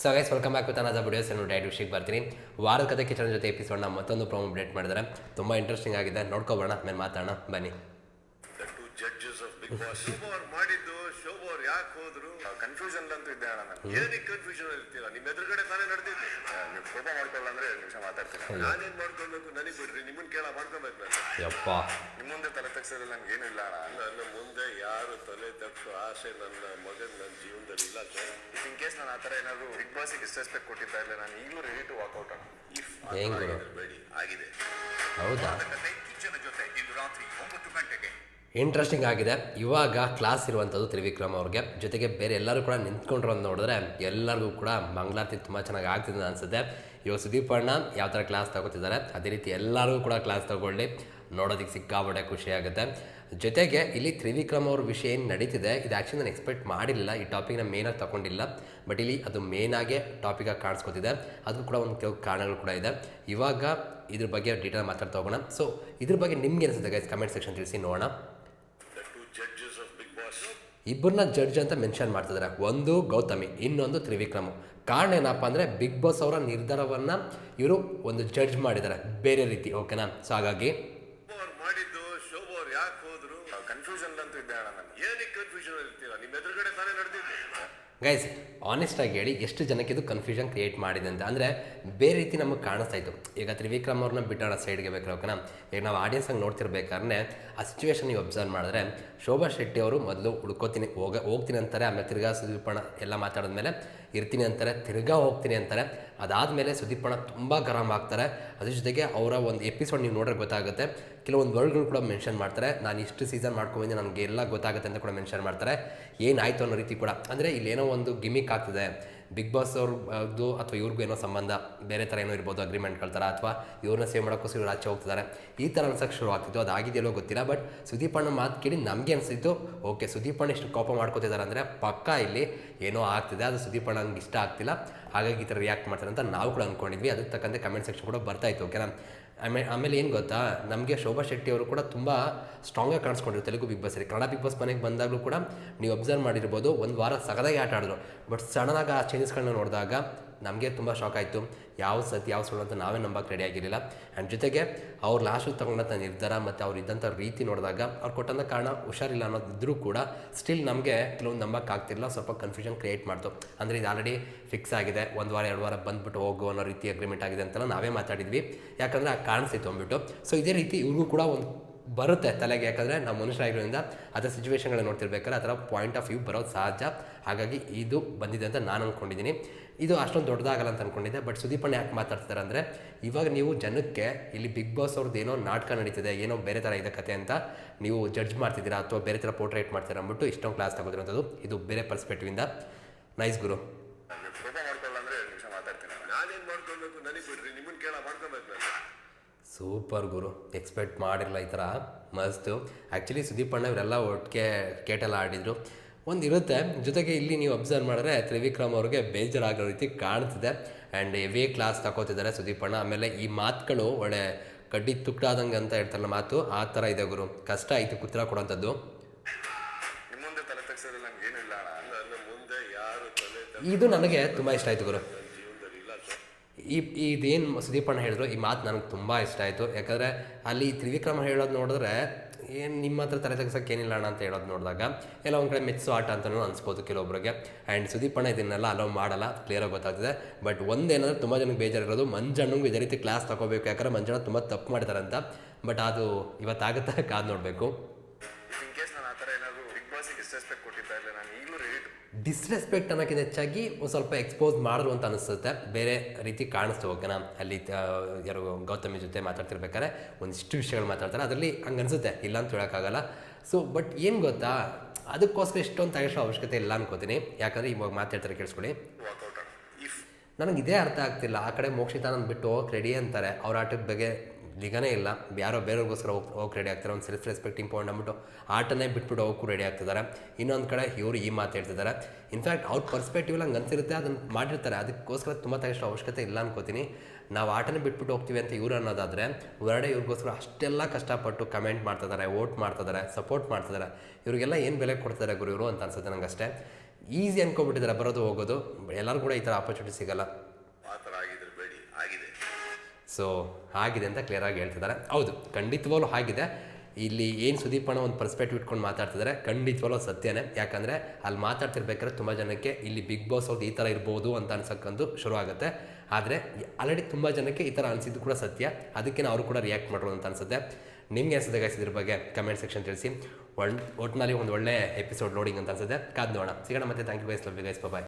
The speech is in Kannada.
So guys welcome back with another videos ನಾನು ಡೈಟ್ ವಿಷಯಕ್ಕೆ ಬರ್ತೀನಿ. ವಾರದ ಕತೆ ಕಿಚನ್ ಜೊತೆ ಎಪಿಸೋಡ್ನ ಮತ್ತೊಂದು ಪ್ರೋಮೋ ಅಪ್ಡೇಟ್ ಮಾಡಿದ್ದಾರೆ. ತುಂಬ ಇಂಟ್ರೆಸ್ಟಿಂಗ್ ಆಗಿದೆ. ನೋಡ್ಕೊಬೋಣ. ಮೇಲೆ ಮಾತಾಡೋಣ. ಬನ್ನಿ. The two judges of Big Boss. Shobha ಅವ್ರು ಮಾಡಿದ್ದು. ಶೋಭಾ ಯಾಕೆ ಹೋದ್ರು? ಕನ್ಫ್ಯೂಷನ್ ಅಂತೂ ಇದ್ದೆ ಅಣ್ಣ ನಾನು ಏನಕ್ಕೆ ಕನ್ಫ್ಯೂಷನ್ ಇರ್ತೀರ? ನಿಮ್ಮ ಎದುರುಗಡೆ ತಾನೇ ನಡೆದಿದ್ದು. ನೀವು ಕೋಪ ಮಾಡ್ಕೊಳ್ಳ ಅಂದ್ರೆ ಎರಡು ನಿಮಿಷ ಮಾತಾಡ್ತೀನಿ. ನಾನೇನ್ ಮಾಡ್ಕೊಬೇಕು? ನನಗೆ ಬಿಡ್ರಿ. ನಿಮ್ಮನ್ನ ಕೇಳ ಮಾಡ್ಕೊಬೇಕು ನಾನು. ಯಪ್ಪ. ನಿಮ್ಮ ಮುಂದೆ ತಲೆ ತೆಗ್ಸೋದ್ರಲ್ಲಿ ನನ್ಗೆ ಏನೂ ಇಲ್ಲ ಅಣ್ಣ. ಯಾರು ತಲೆ ತಗ್ಸೋ ಆಸೆ ನನ್ನ ಮಗನ್ ನನ್ನ ಜೀವನದಲ್ಲಿ ಇಲ್ಲ ಸರ್. ಇನ್ ಕೇಸ್ ನಾನು ಆ ಥರ ಏನಾದ್ರು ಬಿಗ್ ಬಾಸಿಗೆ ಡಿಸ್ರೆಸ್ಪೆಕ್ಟ್ ಕೊಟ್ಟಿದ್ದ ಇಲ್ಲ ನಾನು ಈಗಲೂ ready to walk out if ಹೆಂಗ್ ಗುರು? ಬೇಡಿ ಆಗಿದೆ. ಹೌದಾ? ಕಿಚ್ಚನ ಜೊತೆ ಇಂದು ರಾತ್ರಿ ಒಂಬತ್ತು ಗಂಟೆಗೆ. ಇಂಟ್ರೆಸ್ಟಿಂಗ್ ಆಗಿದೆ. ಇವಾಗ ಕ್ಲಾಸ್ ಇರುವಂಥದ್ದು ತ್ರಿವಿಕ್ರಮ್ ಅವ್ರಿಗೆ. ಜೊತೆಗೆ ಬೇರೆ ಎಲ್ಲರೂ ಕೂಡ ನಿಂತ್ಕೊಂಡ್ರು ಅಂತ ನೋಡಿದ್ರೆ ಎಲ್ಲರಿಗೂ ಕೂಡ ಮಂಗಳಾರತಿ ತುಂಬ ಚೆನ್ನಾಗಿ ಆಗ್ತಿದೆ ಅನ್ಸುತ್ತೆ. ಇವಾಗ ಸುದೀಪ್ ಅಣ್ಣ ಯಾವ ಥರ ಕ್ಲಾಸ್ ತಗೋತಿದ್ದಾರೆ? ಅದೇ ರೀತಿ ಎಲ್ಲರಿಗೂ ಕೂಡ ಕ್ಲಾಸ್ ತಗೊಳ್ಳಿ. ನೋಡೋದಕ್ಕೆ ಸಿಕ್ಕಾಪಟ್ಟೆ ಖುಷಿಯಾಗುತ್ತೆ ಜೊತೆಗೆ ಇಲ್ಲಿ ತ್ರಿವಿಕ್ರಮ್ ಅವ್ರ ವಿಷಯ ಏನು ನಡೀತಿದೆ ಇದು ಆ್ಯಕ್ಚುಲಿ ನಾನು ಎಕ್ಸ್ಪೆಕ್ಟ್ ಮಾಡಿಲ್ಲ ಈ ಟಾಪಿಕ್ನ ಮೇನಾಗಿ ತಗೊಂಡಿಲ್ಲ. ಬಟ್ ಇಲ್ಲಿ ಅದು ಮೇನಾಗೆ ಟಾಪಿಕಾಗಿ ಕಾಣಿಸ್ಕೊತಿದೆ. ಅದಕ್ಕೂ ಕೂಡ ಒಂದು ಕೆಲವು ಕಾರಣಗಳು ಕೂಡ ಇದೆ. ಇವಾಗ ಇದ್ರ ಬಗ್ಗೆ ಡೀಟೇಲ್ ಮಾತಾಡ್ತಾ ಹೋಗೋಣ. ಸೊ ಇದ್ರ ಬಗ್ಗೆ ನಿಮ್ಗೆ ಅನಿಸುತ್ತೆ ಗೈಸ್ ಕಮೆಂಟ್ ಸೆಕ್ಷನ್ ತಿಳಿಸಿ ನೋಡೋಣ. ಇಬ್ಬರನ್ನ ಜಡ್ಜ್ ಅಂತ ಮೆನ್ಷನ್ ಮಾಡ್ತಿದ್ದಾರೆ ಒಂದು ಗೌತಮಿ ಇನ್ನೊಂದು ತ್ರಿವಿಕ್ರಮ್. ಕಾರಣ ಏನಪ್ಪ ಅಂದರೆ ಬಿಗ್ ಬಾಸ್ ಅವರ ನಿರ್ಧಾರವನ್ನು ಇವರು ಒಂದು ಜಡ್ಜ್ ಮಾಡಿದ್ದಾರೆ ಬೇರೆ ರೀತಿ ಓಕೆನಾ ಸೊ ಹಾಗಾಗಿ ಶೋಭಾ ಅವ್ರು ಯಾಕೆ ಹೋದ್ರು? ಕನ್ಫ್ಯೂಷನ್ ಅಂತೂ ಇದ್ದೆ ಅಣ್ಣ ನಾನು ಏನಕ್ಕೆ ಕನ್ಫ್ಯೂಷನ್ ಇರ್ತೀರ? ನಿಮ್ಮ ಎದುರುಗಡೆ ತಾನೇ ನಡೆದಿದ್ದೆ. ಗೈಸ್ ಆನೆಸ್ಟಾಗಿ ಹೇಳಿ ಎಷ್ಟು ಜನಕ್ಕೆ ಇದು ಕನ್ಫ್ಯೂಷನ್ ಕ್ರಿಯೇಟ್ ಮಾಡಿದೆ ಅಂತ. ಅಂದರೆ ಬೇರೆ ರೀತಿ ನಮಗೆ ಕಾಣಿಸ್ತಾ ಇತ್ತು. ಈಗ ತ್ರಿವಿಕ್ರಮ್ ಅವ್ರನ್ನ ಬಿಟ್ಟಾಡ ಸೈಡ್ಗೆ ಬೇಕು ಓಕೆನಾ? ಈಗ ನಾವು ಆಡಿಯನ್ಸಾಗಿ ನೋಡ್ತಿರ್ಬೇಕಾದ್ರೆ ಆ ಸಿಚುವೇಶನ್ ನೀವು ಅಬ್ಸರ್ವ್ ಮಾಡಿದ್ರೆ ಶೋಭಾ ಶೆಟ್ಟಿ ಅವರು ಮೊದಲು ಹುಡ್ಕೋತೀನಿ ಹೋಗ ಹೋಗ್ತೀನಿ ಅಂತಾರೆ ಆಮೇಲೆ ತಿರ್ಗಾ ಸುದೀಪಣ ಎಲ್ಲ ಮಾತಾಡಿದ್ಮೇಲೆ ಇರ್ತೀನಿ ಅಂತಾರೆ, ತಿರ್ಗಾ ಹೋಗ್ತೀನಿ ಅಂತಾರೆ. ಅದಾದಮೇಲೆ ಸುದೀಪಣ್ಣ ತುಂಬ ಗರಂ ಆಗ್ತಾರೆ. ಅದ್ರ ಜೊತೆಗೆ ಅವರ ಒಂದು ಎಪಿಸೋಡ್ ನೀವು ನೋಡ್ರೆ ಗೊತ್ತಾಗುತ್ತೆ. ಕೆಲವೊಂದು ವರ್ಡ್ಗಳು ಕೂಡ ಮೆನ್ಷನ್ ಮಾಡ್ತಾರೆ. ನಾನು ಇಷ್ಟು ಸೀಸನ್ ಮಾಡ್ಕೊಂಡ್ಬಂದು ನನಗೆ ಎಲ್ಲ ಗೊತ್ತಾಗುತ್ತೆ ಅಂತ ಕೂಡ ಮೆನ್ಷನ್ ಮಾಡ್ತಾರೆ. ಏನಾಯಿತು ಅನ್ನೋ ರೀತಿ ಕೂಡ. ಅಂದರೆ ಇಲ್ಲೇನೋ ಒಂದು ಗಿಮಿಕ್ ಆಗ್ತಿದೆ. ಬಿಗ್ ಬಾಸ್ ಅವ್ರದ್ದು ಅಥವಾ ಇವ್ರಿಗೂ ಏನೋ ಸಂಬಂಧ, ಬೇರೆ ಥರ ಏನೋ ಇರ್ಬೋದು ಅಗ್ರಿಮೆಂಟ್ಗಳ ಥರ ಅಥವಾ ಇವ್ರನ್ನ ಸೇವ್ ಮಾಡೋಕ್ಕೋಸ್ಕರ ಇವ್ರು ಆಚೆ ಹೋಗ್ತಿದ್ದಾರೆ ಈ ಥರ ಅನ್ಸೋಕ್ಕೆ ಶುರು ಆಗ್ತಿತ್ತು. ಅದು ಆಗಿದೆಯಲ್ಲೋ ಗೊತ್ತಿಲ್ಲ ಬಟ್ ಸುದೀಪಣ್ಣ ಮಾತು ಕೇಳಿ ನಮಗೆ ಅನಿಸಿದ್ದು ಓಕೆ ಸುದೀಪಣ್ಣ ಇಷ್ಟು ಕೋಪ ಮಾಡ್ಕೋತಿದ್ದಾರೆ ಅಂದರೆ ಪಕ್ಕ ಇಲ್ಲಿ ಏನೋ ಆಗ್ತಿದೆ, ಅದು ಸುದೀಪಣ್ಣ ನಂಗೆ ಇಷ್ಟ ಆಗ್ತಿಲ್ಲ. ಹಾಗಾಗಿ ಈ ಥರ ರಿಯಾಕ್ಟ್ ಮಾಡ್ತಾರೆ ಅಂತ ನಾವು ಕೂಡ ಅಂದ್ಕೊಂಡಿದ್ವಿ ಅದಕ್ಕೆ ತಕ್ಕಂತೆ ಕಮೆಂಟ್ ಸೆಕ್ಷನ್ ಕೂಡ ಬರ್ತಾ ಇತ್ತು ಓಕೆನಾ ಆಮೇಲೆ ಆಮೇಲೆ ಏನು ಗೊತ್ತಾ? ನಮಗೆ ಶೋಭಾ ಶೆಟ್ಟಿ ಅವರು ಕೂಡ ತುಂಬ ಸ್ಟ್ರಾಂಗಾಗಿ ಕಾಣಿಸ್ಕೊಂಡಿರು ತೆಲುಗು ಬಿಗ್ ಬಾಸಲ್ಲಿ ಕನ್ನಡ ಬಿಗ್ ಬಾಸ್ ಮನೆಗೆ ಬಂದಾಗಲೂ ಕೂಡ ನೀವು ಅಬ್ಸರ್ವ್ ಮಾಡಿರ್ಬೋದು. ಒಂದು ವಾರ ಸಗದಾಗಿ ಆಟ ಆಡಿದ್ರು. ಬಟ್ ಸಡನ್ನಾಗಿ ಆ ಚೇಂಜಸ್ಗಳನ್ನ ನೋಡಿದಾಗ ನಮಗೆ ತುಂಬ ಶಾಕ್ ಆಯಿತು. ಯಾವ ಸತಿ, ಯಾವ ಸುಳ್ಳು ಅಂತ ನಾವೇ ನಂಬಕ್ಕೆ ರೆಡಿ ಆಗಿರಲಿಲ್ಲ. ಆ್ಯಂಡ್ ಜೊತೆಗೆ ಅವ್ರು ಲಾಸ್ಟಿಗೆ ತಗೊಂಡಂಥ ನಿರ್ಧಾರ ಮತ್ತು ಅವ್ರು ಇದ್ದಂಥ ರೀತಿ ನೋಡಿದಾಗ ಅವ್ರು ಕೊಟ್ಟಂಥ ಕಾರಣ ಹುಷಾರಿಲ್ಲ ಅನ್ನೋದಿದ್ರೂ ಕೂಡ ಸ್ಟಿಲ್ ನಮಗೆ ಕೆಲವೊಂದು ನಂಬಕ್ಕೆ ಆಗ್ತಿರಲಿಲ್ಲ. ಸ್ವಲ್ಪ ಕನ್ಫ್ಯೂಷನ್ ಕ್ರಿಯೇಟ್ ಮಾಡ್ತು. ಅಂದರೆ ಇದು ಆಲ್ರೆಡಿ ಫಿಕ್ಸ್ ಆಗಿದೆ. ಒಂದು ವಾರ, ಎರಡು ವಾರ ಬಂದ್ಬಿಟ್ಟು ಹೋಗು ಅನ್ನೋ ರೀತಿ ಅಗ್ರಿಮೆಂಟ್ ಆಗಿದೆ ಅಂತೆಲ್ಲ ನಾವೇ ಮಾತಾಡಿದ್ವಿ. ಯಾಕಂದರೆ ಆ ಕಾಣಿಸ್ತಿತ್ತು ಅಂದ್ಬಿಟ್ಟು ಸೊ ಇದೇ ರೀತಿ ಇವ್ರಿಗೂ ಕೂಡ ಒಂದು ಬರುತ್ತೆ ತಲೆಗೆ. ಯಾಕಂದರೆ ನಾವು ಮನುಷ್ಯರಾಗಿರೋದ್ರಿಂದ ಅದರ ಸಿಚುವೇಶನ್ಗಳನ್ನ ನೋಡ್ತಿರ್ಬೇಕಾದ್ರೆ ಆ ಥರ ಪಾಯಿಂಟ್ ಆಫ್ ವ್ಯೂ ಬರೋದು ಸಹಜ. ಹಾಗಾಗಿ ಇದು ಬಂದಿದೆ ಅಂತ ನಾನು ಅಂದ್ಕೊಂಡಿದ್ದೀನಿ ಇದು ಅಷ್ಟೊಂದು ದೊಡ್ಡದಾಗಲ್ಲ ಅಂತ ಅಂದ್ಕೊಂಡಿದ್ದೆ ಬಟ್ ಸುದೀಪಣ್ಣ ಯಾಕೆ ಮಾತಾಡ್ತಾರೆ ಅಂದರೆ ಇವಾಗ ನೀವು ಜನಕ್ಕೆ ಇಲ್ಲಿ ಬಿಗ್ ಬಾಸ್ ಅವ್ರದ್ದು ಏನೋ ನಾಟಕ ನಡೀತಿದೆ ಏನೋ ಬೇರೆ ಥರ ಇದೆ ಕತೆ ಅಂತ ನೀವು ಜಡ್ಜ್ ಮಾಡ್ತಿದ್ದೀರಾ ಅಥವಾ ಬೇರೆ ಥರ ಪೋರ್ಟ್ರೇಟ್ ಮಾಡ್ತೀರಾ ಅಂದ್ಬಿಟ್ಟು ಇಷ್ಟೊಂದು ಕ್ಲಾಸ್ ತಗೋದಿರೋಂಥದ್ದು ಇದು ಬೇರೆ ಪರ್ಸ್ಪೆಕ್ಟಿವಿಂದ ನೈಸ್ ಗುರು. ಸೂಪರ್ ಗುರು. ಎಕ್ಸ್ಪೆಕ್ಟ್ ಮಾಡಿರಲ್ಲ ಈ ಥರ ಮಸ್ತು. ಆ್ಯಕ್ಚುಲಿ ಸುದೀಪ್ ಅಣ್ಣ ಇವರೆಲ್ಲ ಒಟ್ಟಿಗೆ ಕೇಟೆಲ್ಲ ಆಡಿದರು. ಒಂದು ಇರುತ್ತೆ ಜೊತೆಗೆ ಇಲ್ಲಿ ನೀವು ಅಬ್ಸರ್ವ್ ಮಾಡಿದ್ರೆ ತ್ರಿವಿಕ್ರಮ್ ಅವ್ರಿಗೆ ಬೇಜಾರಾಗೋ ರೀತಿ ಕಾಣ್ತಿದೆ. ಆ್ಯಂಡ್ ಎವೇ ಕ್ಲಾಸ್ ತಗೋತಿದ್ದಾರೆ ಸುದೀಪ್ ಅಣ್ಣ ಆಮೇಲೆ ಈ ಮಾತುಗಳು ಒಳ್ಳೆ ಕಡ್ಡಿ ತುಕ್ಟಾದಂಗೆ ಅಂತ ಹೇಳ್ತಾರಲ್ಲ ಮಾತು ಆ ಥರ ಇದೆ ಗುರು. ಕಷ್ಟ ಆಯಿತು ಕುತ್ರ ಕೊಡೋಂಥದ್ದು. ಇದು ನನಗೆ ತುಂಬ ಇಷ್ಟ ಆಯಿತು ಗುರು. ಈ ಇದೇನು ಸುದೀಪಣ್ಣ ಹೇಳಿದ್ರು ಈ ಮಾತು ನನಗೆ ತುಂಬ ಇಷ್ಟ ಆಯಿತು. ಯಾಕಂದರೆ ಅಲ್ಲಿ ತ್ರಿವಿಕ್ರಮ ಹೇಳೋದು ನೋಡಿದ್ರೆ ಏನು ನಿಮ್ಮ ಹತ್ರ ತಲೆ ತೆಗ್ಸೋಕೆ ಏನಿಲ್ಲ ಅಣ್ಣ ಅಂತ ಹೇಳೋದು ನೋಡಿದಾಗ, ಎಲ್ಲ ಒಂದು ಕಡೆ ಮೆಚ್ಚು ಆಟ ಅಂತಲೂ ಅನಿಸ್ಬೋದು ಕೆಲವೊಬ್ಬರಿಗೆ ಆ್ಯಂಡ್ ಸುದೀಪಣ್ಣ ಇದನ್ನೆಲ್ಲ ಅಲೋ ಮಾಡಲ್ಲ ಕ್ಲಿಯರಾಗಿ ಗೊತ್ತಾಗ್ತದೆ. ಬಟ್ ಒಂದೇನಂದ್ರೆ ತುಂಬ ಜನಕ್ಕೆ ಬೇಜಾರಿರೋದು, ಮಂಜಣ್ಣಂಗೆ ಇದೇ ರೀತಿ ಕ್ಲಾಸ್ ತಗೋಬೇಕು ಯಾಕಂದ್ರೆ ಮಂಜಣ್ಣ ತುಂಬ ತಪ್ಪು ಮಾಡ್ತಾರೆ ಅಂತ ಬಟ್ ಅದು ಇವತ್ತಾಗುತ್ತೆ, ಕಾದು ನೋಡಬೇಕು. ಇನ್ ಕೇಸ್ ನಾನು ಆ ಥರ ಏನಾದರೂ ಬಿಗ್ ಬಾಸಿಗೆ ನಾನು ಈಗಲೂ ರೆಡಿ ಡಿಸ್ರೆಸ್ಪೆಕ್ಟ್ ಅನ್ನೋಕ್ಕಿಂತ ಹೆಚ್ಚಾಗಿ ಒಂದು ಸ್ವಲ್ಪ ಎಕ್ಸ್ಪೋಸ್ ಮಾಡಿದ್ರು ಅಂತ ಅನಿಸುತ್ತೆ. ಬೇರೆ ರೀತಿ ಕಾಣಿಸ್ತು ಓಕೆನಾ ಅಲ್ಲಿ ಯಾರು ಗೌತಮಿ ಜೊತೆ ಮಾತಾಡ್ತಿರ್ಬೇಕಾದ್ರೆ ಒಂದಿಷ್ಟು ವಿಷಯಗಳು ಮಾತಾಡ್ತಾರೆ. ಅದರಲ್ಲಿ ಹಂಗೆ ಅನಿಸುತ್ತೆ. ಇಲ್ಲ ಅಂತ ಹೇಳೋಕ್ಕಾಗಲ್ಲ. ಸೊ ಬಟ್ ಏನು ಗೊತ್ತಾ? ಅದಕ್ಕೋಸ್ಕರ ಇಷ್ಟೊಂದು ತಗೊಳ್ಳೋ ಅವಶ್ಯಕತೆ ಇಲ್ಲ ಅನ್ಕೋತೀನಿ. ಯಾಕಂದರೆ ಇವಾಗ ಮಾತಾಡ್ತಾರೆ ಕೇಳಿಸ್ಕೊಳ್ಳಿ. ನನಗೆ ಇದೇ ಅರ್ಥ ಆಗ್ತಿಲ್ಲ. ಆ ಕಡೆ ಮೋಕ್ಷಿತಾನಂದ್ ಬಿಟ್ಟು ಹೋಗಕ್ಕೆ ರೆಡಿ ಅಂತಾರೆ. ಅವ್ರ ಆಟದ ಬಗ್ಗೆ ನಿಗನೇ ಇಲ್ಲ. ಯಾರೋ ಬೇರೆಯವ್ರಿಗೋಸ್ಕರ ಹೋಗಿ ಹೋಗಿ ರೆಡಿ ಆಗ್ತಾರೆ. ಒಂದು ಸೆಲ್ಫ್ ರೆಸ್ಪೆಕ್ಟಿಂಗ್ ಪಾಯಿಂಟ್ ಅಂದ್ಬಿಟ್ಟು ಆಟನೇ ಬಿಟ್ಬಿಟ್ಟು ಹೋಗಕ್ಕೂ ರೆಡಿ ಆಗ್ತಿದ್ದಾರೆ. ಇನ್ನೊಂದು ಕಡೆ ಇವರು ಈ ಮಾತು ಹೇಳ್ತಿದ್ದಾರೆ. ಇನ್ಫ್ಯಾಕ್ಟ್ ಅವ್ರ ಪರ್ಸ್ಪೆಕ್ಟಿವ್ ಹಂಗೆ ಅನ್ಸಿರುತ್ತೆ. ಅದನ್ನು ಮಾಡಿರ್ತಾರೆ. ಅದಕ್ಕೋಸ್ಕರ ತುಂಬ ತಗಷ್ಟು ಅವಶ್ಯಕತೆ ಇಲ್ಲ ಅನ್ಕೋತೀನಿ. ನಾವು ಆಟನೇ ಬಿಟ್ಬಿಟ್ಟು ಹೋಗ್ತೀವಿ ಅಂತ ಇವ್ರು ಅನ್ನೋದಾದರೆ ಹೊರಡೆ ಇವ್ರಿಗೋಸ್ಕರ ಅಷ್ಟೆಲ್ಲ ಕಷ್ಟಪಟ್ಟು ಕಮೆಂಟ್ ಮಾಡ್ತಿದ್ದಾರೆ ವೋಟ್ ಮಾಡ್ತಿದ್ದಾರೆ ಸಪೋರ್ಟ್ ಮಾಡ್ತಿದ್ದಾರೆ. ಇವರಿಗೆಲ್ಲ ಏನು ಬೆಲೆ ಕೊಡ್ತಾರೆ ಗುರು ಇವರು ಅಂತ ಅನ್ಸುತ್ತೆ ನಂಗೆ ಅಷ್ಟೇ ಈಸಿ ಅನ್ಕೊಬಿಟ್ಟಿದ್ದಾರೆ ಬರೋದು ಹೋಗೋದು. ಎಲ್ಲರೂ ಕೂಡ ಈ ಥರ ಆಪರ್ಚುನಿಟಿ ಸಿಗಲ್ಲ. ಸೊ ಆಗಿದೆ ಅಂತ ಕ್ಲಿಯರಾಗಿ ಹೇಳ್ತಿದ್ದಾರೆ. ಹೌದು, ಖಂಡಿತವಾಗ್ಲೂ ಆಗಿದೆ ಇಲ್ಲಿ ಏನು ಸುದೀಪ್ ಅಣ್ಣ ಒಂದು ಪರ್ಸ್ಪೆಕ್ಟಿವ್ ಇಟ್ಕೊಂಡು ಮಾತಾಡ್ತಿದ್ದಾರೆ, ಖಂಡಿತವಾಗ್ಲೂ ಸತ್ಯನೇ. ಯಾಕಂದರೆ ಅಲ್ಲಿ ಮಾತಾಡ್ತಿರ್ಬೇಕಾದ್ರೆ ತುಂಬ ಜನಕ್ಕೆ ಇಲ್ಲಿ ಬಿಗ್ ಬಾಸ್ ಅವ್ರದ್ದು ಈ ಥರ ಇರ್ಬೋದು ಅಂತ ಅನ್ಸಕ್ಕಂದು ಶುರು ಆಗುತ್ತೆ. ಆದರೆ ಆಲ್ರೆಡಿ ತುಂಬ ಜನಕ್ಕೆ ಈ ಥರ ಅನಿಸಿದ್ದು ಕೂಡ ಸತ್ಯ. ಅದಕ್ಕೆ ಅವರು ಕೂಡ ರಿಯಾಕ್ಟ್ ಮಾಡೋದು ಅಂತ ಅನ್ಸುತ್ತೆ. ನಿಮಗೆ ಅನ್ಸುತ್ತೆ ಗೈಸ್ ಇದ್ರ ಬಗ್ಗೆ? ಕಮೆಂಟ್ ಸೆಕ್ಷನ್ ತಿಳಿಸಿ. ಒಳ್ ಒಟ್ಟಿನಲ್ಲಿ ಒಂದು ಒಳ್ಳೆ ಎಪಿಸೋಡ್ ಲೋಡಿಂಗ್ ಅಂತ ಅನ್ಸುತ್ತೆ. ಕಾದ್ ನೋಡೋಣ. ಸಿಗೋಣ ಮತ್ತೆ. Thank you guys love you guys bye